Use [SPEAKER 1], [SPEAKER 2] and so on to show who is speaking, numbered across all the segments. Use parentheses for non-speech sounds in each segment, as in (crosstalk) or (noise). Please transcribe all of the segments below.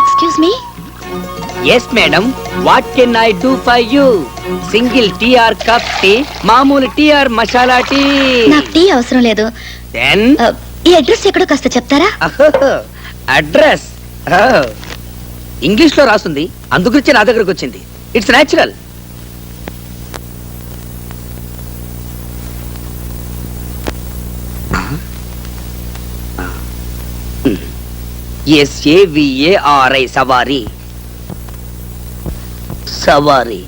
[SPEAKER 1] Excuse me
[SPEAKER 2] yes madam what can I do for you single tea or cup tea మామూలు TR masala tea
[SPEAKER 1] నాకు tea అవసరం లేదు.
[SPEAKER 2] Then
[SPEAKER 1] ఈ address ఎక్కడో కాస్త చెప్తారా?
[SPEAKER 2] అడ్రస్? ఇంగ్లీష్లో రాస్తుంది అందుగురించి నా దగ్గరకు వచ్చింది. ఇట్స్ న్యాచురల్ ఎస్ఏవిఏఆర్ఐ సవారీ. సవారీ.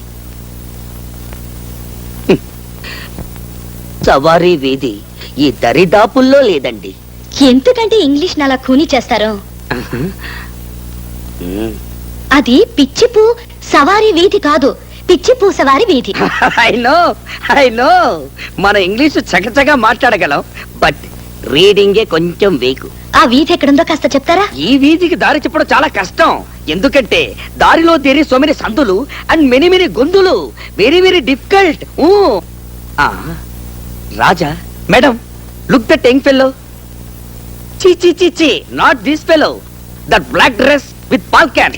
[SPEAKER 2] సవారీ వీధి. ఈ దరిదాపుల్లో లేదండి.
[SPEAKER 1] ఎందుకంటే ఇంగ్లీష్ అలా ఖూనీ చేస్తారు. అది పిచ్చిపూ సవారీ వీధి కాదు. పిచ్చిపూ సవారీ వీధి.
[SPEAKER 2] ఐ నో ఐ నో మన ఇంగ్లీష్ చకచగా మాట్లాడగలం బట్ రీడింగే కొంచెం వీకు.
[SPEAKER 1] ఆ వీధి ఎక్కడుందో కాస్త చెప్తారా?
[SPEAKER 2] ఈ వీధికి దారి చెప్పడం చాలా కష్టం. ఎందుకంటే దారిలో తేరి సో మెనీ సందులు అండ్ మెనీ మెనీ గొంతులు very very difficult. Raja madam look that young fellow. చి చి చి చి. Not this fellow that black dress with pal can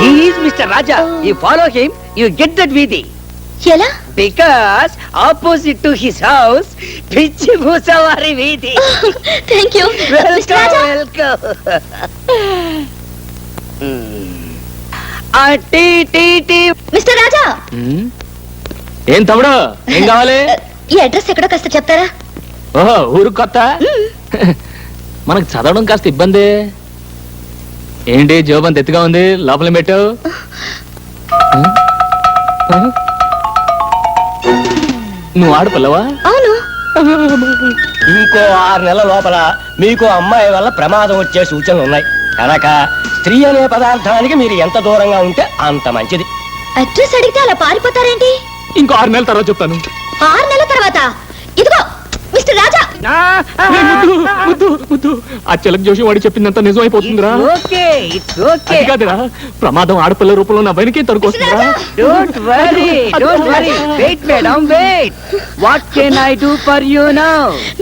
[SPEAKER 2] he is mister Raja you follow him you get that వీధి
[SPEAKER 1] ఎలా?
[SPEAKER 2] Because opposite to his house పిచ్చి భూసవారి వీధి.
[SPEAKER 1] Thank you
[SPEAKER 2] welcome welcome ఆ tea tea tea
[SPEAKER 1] mister Raja
[SPEAKER 3] ఏం తమ్ముడు? ఏం కావాలి? (laughs)
[SPEAKER 1] ఈ అడ్రస్ ఎక్కడో కాస్త చెప్తారా?
[SPEAKER 3] ఓహో ఊరు కొత్త? (laughs) మనకు చదవడం కాస్త ఇబ్బంది. ఏంటి జోబన్ ఎత్తుగా ఉంది? లోపల పెట్టావు నువ్వు ఆడపిల్లవా?
[SPEAKER 1] అవును.
[SPEAKER 4] ఇంకో ఆరు నెలల లోపల మీకు అమ్మాయి వల్ల ప్రమాదం వచ్చే సూచనలు ఉన్నాయి. కనుక స్త్రీ అనే పదార్థానికి మీరు ఎంత దూరంగా ఉంటే అంత మంచిది.
[SPEAKER 1] అడ్రస్ అడిగితే అలా పారిపోతారేంటి?
[SPEAKER 3] ఇంకో ఆరు నెలల తర్వాత చెప్తాను.
[SPEAKER 1] ఆరు నెలల తర్వాత? మిస్టర్ రాజా.
[SPEAKER 3] ఆ చిలక జోషి వాడి చెప్పిందంతా
[SPEAKER 2] ఓకే ఇట్స్ ఓకే
[SPEAKER 3] అది కాదురా. ప్రమాదం ఆడపిల్ల రూపంలో నా వెనకే తరుకొస్తుందిరా
[SPEAKER 2] don't worry don't worry wait madam wait what can I do for you now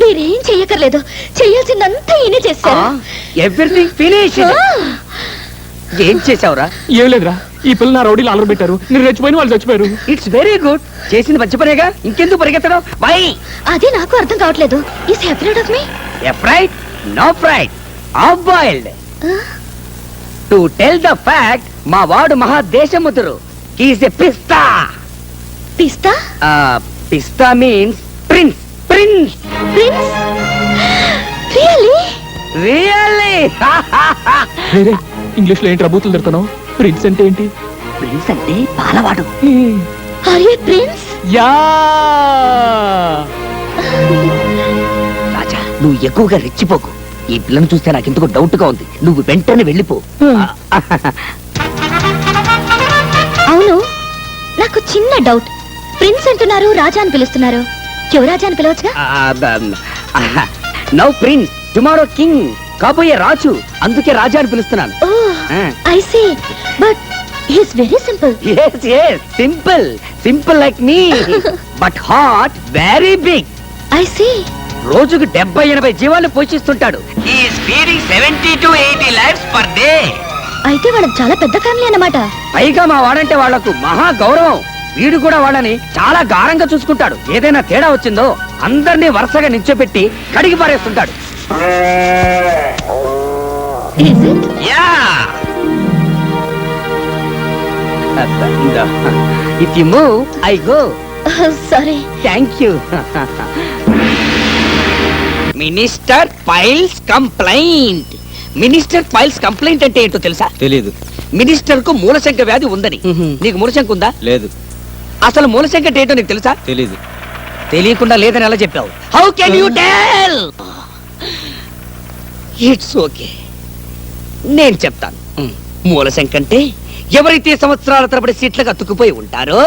[SPEAKER 1] మీరేం చెయ్యక్కర్లేదు. చెయ్యాల్సిందంతా ఈయనే చేశారు.
[SPEAKER 2] ఎవ్రీథింగ్ ఫినిష్ ఏం చేసావురా
[SPEAKER 3] ఏం లేదురా. ఈ పిల్ల నా రౌడీలు అలర పెట్టారు. నేను రెచ్చిపోయిన వాళ్ళు చచ్చిపోయారు.
[SPEAKER 2] ఇట్స్ వెరీ గుడ్ చేసింది మంచి పనేగా ఇంకెందుకు పరిగెత్తడం? బై.
[SPEAKER 1] అది నాకు అర్థం కావట్లేదు. ఈ separate of me
[SPEAKER 2] fried no fried of boiled to tell the fact మా వాడు మహా Desamuduru he's a pista
[SPEAKER 1] pista
[SPEAKER 2] pista means prince prince
[SPEAKER 1] prince really
[SPEAKER 2] really
[SPEAKER 3] ఇంగ్లీష్లో ఏంటి రబూతులు తిడుతున్నావు ప్రిన్స్ అంటే ఏంటి?
[SPEAKER 2] ప్రిన్స్ అంటే పాలవాడు
[SPEAKER 1] are you prince?
[SPEAKER 3] Yeah.
[SPEAKER 2] Raja నువ్వు ఎక్కువగా రెచ్చిపోకు. ఈ పిల్లని చూస్తే నాకు ఎందుకు డౌట్గా ఉంది. నువ్వు వెంటనే వెళ్ళిపో.
[SPEAKER 1] అవును నాకు చిన్న డౌట్. ప్రిన్స్ అంటున్నారు రాజా అని పిలుస్తున్నారు. యువరాజా అని పిలవచ్చుగా?
[SPEAKER 2] Now prince tomorrow king. కాబోయే రాజు అందుకే రాజా అని పిలుస్తున్నాను.
[SPEAKER 1] I see but he's very simple
[SPEAKER 2] yes yes simple simple like me but heart very big
[SPEAKER 1] I see
[SPEAKER 2] రోజుకు డెబ్బై ఎనభై జీవాలు పోషిస్తుంటాడు. Seventy to eighty lives per day
[SPEAKER 1] అయితే వాళ్ళకి చాలా పెద్ద ఫ్యామిలీ అన్నమాట.
[SPEAKER 2] పైగా మా వాడంటే వాళ్ళకు మహా గౌరవం. వీడు కూడా వాళ్ళని చాలా గారంగా చూసుకుంటాడు. ఏదైనా తేడా వచ్చిందో అందరినీ వరుసగా నిల్చోపెట్టి కడిగి పారేస్తుంటాడు.
[SPEAKER 1] Is it?
[SPEAKER 2] Yeah if you move I go
[SPEAKER 1] sorry
[SPEAKER 2] thank you minister files complaint minister files complaint అంటే ఏంటో తెలుసా?
[SPEAKER 4] తెలీదు.
[SPEAKER 2] మినిస్టర్కు మూలశంక వ్యాధి ఉందని. నీకు మూలశంక ఉందా?
[SPEAKER 4] లేదు.
[SPEAKER 2] అసలు మూలశంక అంటే ఏంటో నీకు తెలుసా?
[SPEAKER 4] తెలీదు.
[SPEAKER 2] తెలియకుండా లేదని ఎలా చెప్పావు? How can you tell it's okay. నేను చెప్తాను. మూలశంక అంటే ఎవరైతే సంవత్సరాల తరబడి సీట్లకు అతుక్కుపోయి ఉంటారో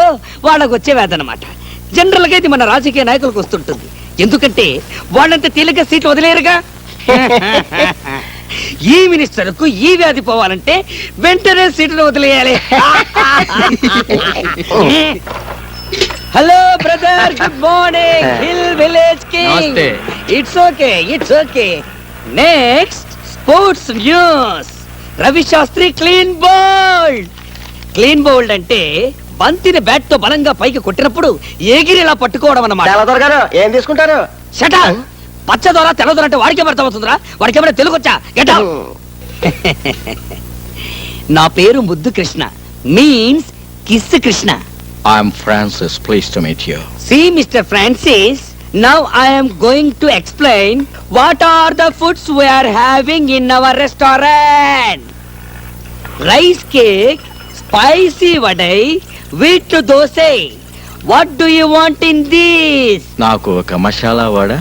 [SPEAKER 2] వాళ్ళకు వచ్చే వేదనమాట. జనరల్గా ఇది మన రాజకీయ నాయకులకు వస్తుంటుంది. ఎందుకంటే వాళ్ళంత తేలిక సీట్లు వదిలేరుగా? ఈ మినిస్టర్కు ఈ వ్యాధి పోవాలంటే వెంటనే సీట్లు వదిలేయాలి. Hello brother good morning. Hill village king.
[SPEAKER 5] నమస్తే.
[SPEAKER 2] It's okay it's okay. Next sports news Ravi Shastri clean bowled clean bowled అంటే బంతిని బ్యాట్తో బలంగా పైకి కొట్టినప్పుడు ఎగిరిలా పట్టుకోవడం అన్నమాట.
[SPEAKER 4] తెల్లదొర గారు ఏం తీసుకుంటారు?
[SPEAKER 2] షటా పచ్చ దొర తెల్ల దొర అంటే వాడికే అర్థం అవుతుందిరా వాడికి ఏమైనా తెలుగు వచ్చా? గెట్ (laughs) నా పేరు Muddu Krishna. Means kiss Krishna.
[SPEAKER 6] I'm Francis. Pleased to meet you.
[SPEAKER 2] See, Mr. Francis, now I am going to explain what are the foods we are having in our restaurant. Rice cake, spicy vadai, wheat dosai. What do you want in this?
[SPEAKER 6] నాకు ఒక మసాలా వడ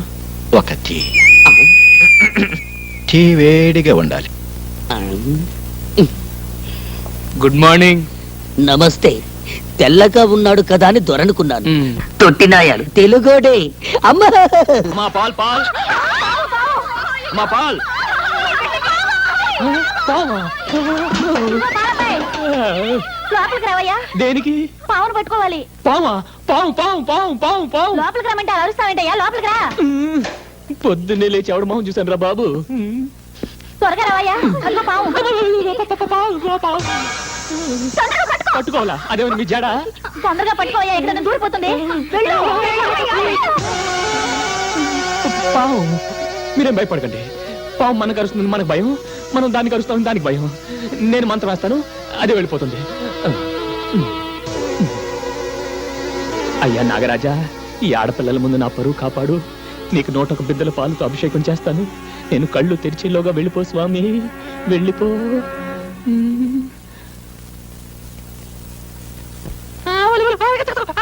[SPEAKER 6] ఒక tea tea వేడిగా ఉండాలి
[SPEAKER 5] good morning
[SPEAKER 2] నమస్తే తెల్లగా ఉన్నాడు కదా అని దొరనుకున్నాను.
[SPEAKER 5] మ్.
[SPEAKER 2] తొట్టినాయాడు తెలుగోడే. అమ్మ.
[SPEAKER 5] మా పాల్ పాల్. మా పాల్.
[SPEAKER 3] లోపలికి రావయ్యా.
[SPEAKER 5] దేనికి?
[SPEAKER 3] పావును పట్టుకోవాలి.
[SPEAKER 5] పామా పాము పాము పాము పాము పాము
[SPEAKER 3] లోపలికి రమ్మంటే అలా అరుస్తావేంటయ్యా? లోపలికి రా.
[SPEAKER 5] పొద్దున్నే లేచి ఎవడ మొహం చూసాను రా బాబు.
[SPEAKER 3] త్వరగా రావయ్యా. అదిగో పావు. తొందరగా పట్టుకో
[SPEAKER 5] పట్టుకోవాలా? అదేమన్నా మీ జడ?
[SPEAKER 3] తొందరగా ఎక్కడ దూరిపోతుంది
[SPEAKER 5] పాము మీరేం భయపడకండి. పాము మనకు కరుస్తుంది మనకు భయం. మనం దానికి కరుస్తాం దానికి భయం. నేను మంత్రం వేస్తాను అదే వెళ్ళిపోతుంది. అయ్యా నాగరాజా ఈ ఆడపిల్లల ముందు నా పరువు కాపాడు. నీకు నూటొక బిద్దల పాలతో అభిషేకం చేస్తాను. నేను కళ్ళు తెరిచేలోగా వెళ్ళిపో స్వామి. వెళ్ళిపో.
[SPEAKER 3] 아, 잠깐,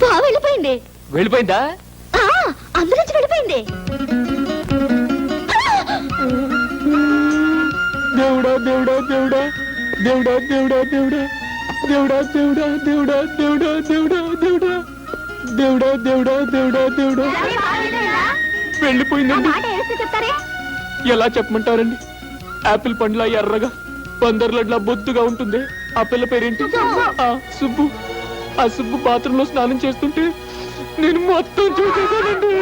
[SPEAKER 3] పావు వెళ్ళిపోయింది
[SPEAKER 5] వెళ్ళిపోయిందా
[SPEAKER 3] ఆ, అందులోంచి వెళ్ళిపోయింది
[SPEAKER 5] దేవుడా దేవుడా దేవుడా దేవుడా దేవుడా దేవుడా దేవుడా దేవుడా దేవుడా దేవుడా దేవుడా దేవుడా దేవుడా దేవుడా దేవుడా దేవుడా. వెళ్ళిపోయిందండి. ఎలా చెప్పమంటారండి? యాపిల్ పండ్ల ఎర్రగా పందర్లడ్ల బొద్దుగా ఉంటుంది. ఆ పిల్ల పేరేంటి? ఆ సుబ్బు. ఆ సుబ్బు బాత్రూమ్లో స్నానం చేస్తుంటే నేను మొత్తం చూసేసానండి